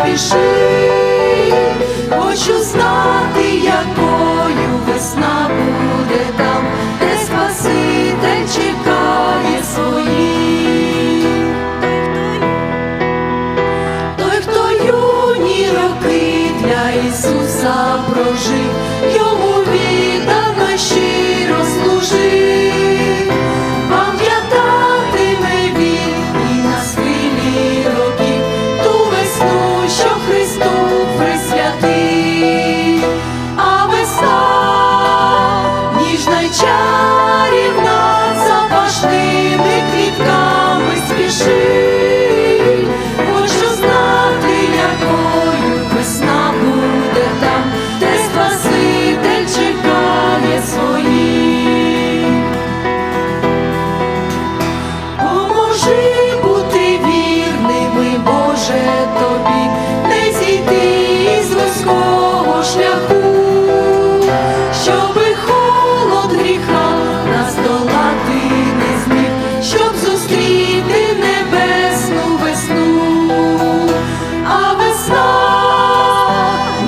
спіши, хочу знати, якою весна буде там, де спаситель чекає своїх. Той, хто юні роки для Ісуса прожив.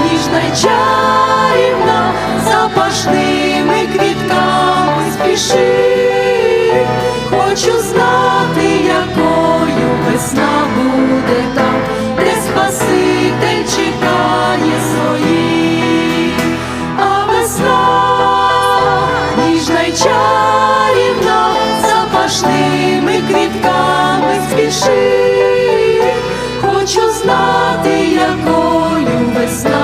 ніжна чарівна, запашними квітками спіши, хочу знати, якою весна буде там, де Спаситель чекає своїх, а весна ніжна чарівна, запашними квітками спіши. last.